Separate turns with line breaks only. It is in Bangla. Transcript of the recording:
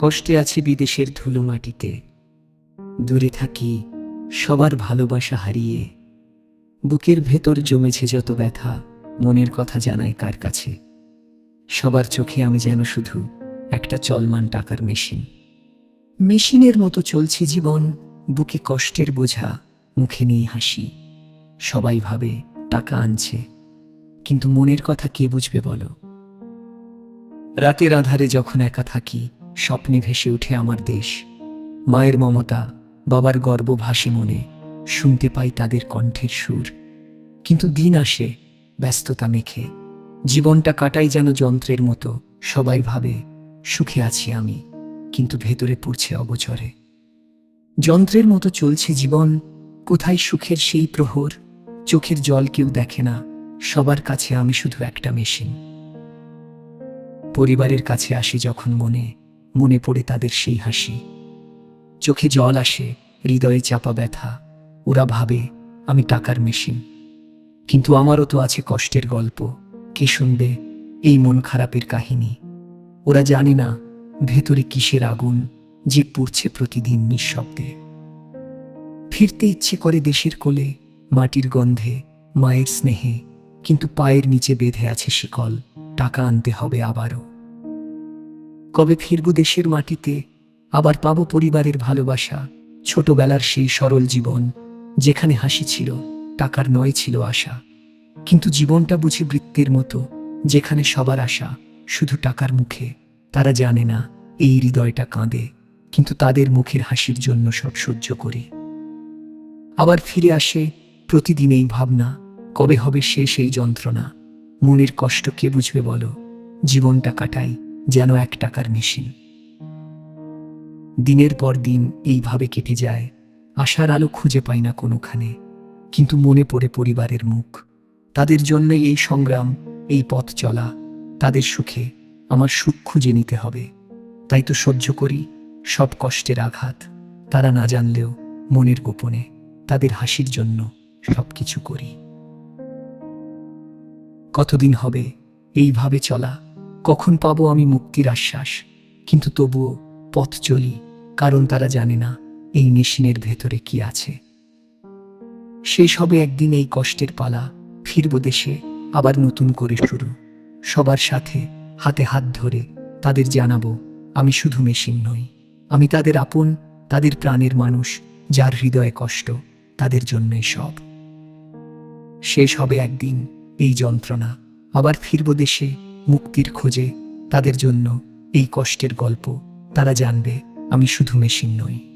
কষ্টে আছি বিদেশের ধুলো মাটিতে। দূরে থাকি সবার ভালোবাসা হারিয়ে। বুকের ভেতর জমেছে যত ব্যথা, মনের কথা জানায় কার কাছে। সবার চোখে আমি যেন শুধু একটা চলমান টাকার মেশিন। মেশিনের মতো চলছে জীবন, বুকে কষ্টের বোঝা, মুখে নিয়ে হাসি। সবাই ভাবে টাকা আনছে, কিন্তু মনের কথা কে বুঝবে বলো? রাতের আধারে যখন একা থাকি স্বপ্নে ভেসে উঠে আমার দেশ। মায়ের মমতা, বাবার গর্ব ভাসে মনে, শুনতে পাই তাদের কণ্ঠের সুর। কিন্তু দিন আসে, ব্যস্ততা মেখে। জীবনটা কাটাই যেন যন্ত্রের মতো, সবাই ভাবে, সুখে আছি আমি, কিন্তু ভেতরে পড়ছে অবচরে যন্ত্রের মতো চলছে জীবন, কোথায় সুখের সেই প্রহর? চোখের জল কেউ দেখে না, সবার কাছে আমি শুধু একটা মেশিন। পরিবারের কাছে আসি যখন মনে মনে পড়ে তাদের সেই হাসি। চোখে জল আসে, হৃদয়ে চাপা ব্যথা। ওরা ভাবে, আমি টাকার মেশিন। কিন্তু আমারও তো আছে কষ্টের গল্প। কে শুনবে এই মন খারাপের কাহিনী? ওরা জানে না ভেতরে কিসের আগুন যে পুড়ছে প্রতিদিন নিঃশব্দে। ফিরতে ইচ্ছে করে দেশের কোলে, মাটির গন্ধে, মায়ের স্নেহে। কিন্তু পায়ের নিচে বেঁধে আছে শিকল। টাকা আনতে হবে আবারও। কবে ফিরব দেশের মাটিতে, আবার পাবো পরিবারের ভালোবাসা, ছোটবেলার সেই সরল জীবন, যেখানে হাসি ছিল, টাকার নয় ছিল আশা। কিন্তু জীবনটা বুঝি বৃত্তের মতো, যেখানে সবার আশা, শুধু টাকার মুখে, তারা জানে না, এই হৃদয়টা কাঁদে, কিন্তু তাদের মুখের হাসির জন্য সব সহ্য করি। আবার ফিরে আসে প্রতিদিন এই ভাবনা, কবে হবে শেষ এই যন্ত্রণা? মনের কষ্ট কে বুঝবে বলো? জীবনটা কাটাই যেন এক টাকার মেশিন। দিনের পর দিন এইভাবে কেটে যায়, আশার আলো খুঁজে পাই না কোনোখানে। কিন্তু মনে পড়ে পরিবারের মুখ। তাদের জন্য এই সংগ্রাম, এই পথ চলা, তাদের সুখে আমার সুখ খুঁজে নিতে হবে। তাই তো সহ্য করি সব কষ্টের আঘাত, তারা না জানলেও মনের গোপনে তাদের হাসির জন্য সবকিছু করি। কতদিন হবে, এইভাবে চলা? কখন পাবো আমি মুক্তির আশ্বাস? কিন্তু তবুও পথ চলি, কারণ তারা জানে না এই মেশিনের ভেতরে কি আছে। শেষ হবে একদিন এই কষ্টের পালা, ফিরব দেশে, আবার নতুন করে শুরু। সবার সাথে হাতে হাত ধরে তাদের জানাব, আমি শুধু মেশিন নই। আমি তাদের আপন, তাদের প্রাণের মানুষ, যার হৃদয়ে কষ্ট, তাদের জন্যই সব। শেষ হবে একদিন এই যন্ত্রণা, আবার ফিরব দেশে মুক্তির খোঁজে তাদের জন্য এই কষ্টের গল্প। তারা জানবে আমি শুধু মেশিন নই।